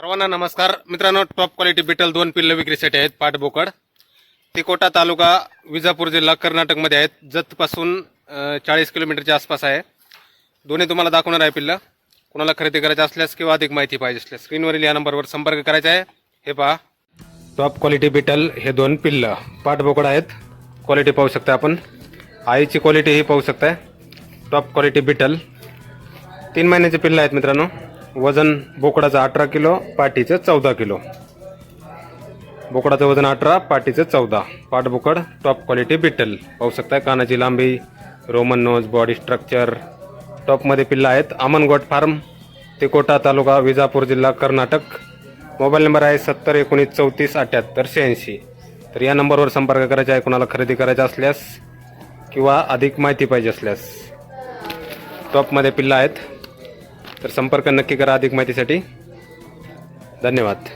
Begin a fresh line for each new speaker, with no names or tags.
सर्वांना नमस्कार. मित्रांनो टॉप क्वालिटी बिटल दोन पिल्ल विक्रीसाठी आहेत पाटबोकड तिकोटा तालुका विजापूर जिल्हा कर्नाटकमध्ये आहेत. जतपासून चाळीस किलोमीटरच्या आसपास आहे. दोन्ही तुम्हाला दाखवणार आहे पिल्लं. कोणाला खरेदी करायचं असल्यास किंवा अधिक माहिती पाहिजे असल्यास स्क्रीनवरील या नंबरवर संपर्क करायचा आहे. हे पहा. टॉप क्वालिटी बिटल हे दोन पिल्लं. पाठबोकड आहेत. क्वालिटी पाहू शकता आपण. आईची क्वालिटी ही पाहू शकताय. टॉप क्वालिटी बिटल तीन महिन्याचे पिल्लं आहेत मित्रांनो. वजन बोकडाचं अठरा किलो पाठीचं चौदा किलो. बोकडाचं वजन अठरा पाठीचं चौदा. पाठबोकड टॉप क्वालिटी बिटल पाहू शकताय कानाची लांबी रोमन नोज बॉडी स्ट्रक्चर टॉपमध्ये पिल्लं आहेत अमनगोट फार्म तिकोटा तालुका विजापूर जिल्हा कर्नाटक. मोबाईल नंबर आहे सत्तर एकोणीस चौतीस अठ्याहत्तर शहाऐंशी. तर या नंबरवर संपर्क करायचा आहे कोणाला खरेदी करायचा असल्यास किंवा अधिक माहिती पाहिजे असल्यास. टॉपमध्ये पिल्लं आहेत तर संपर्क नक्की करा अधिक माहितीसाठी. धन्यवाद.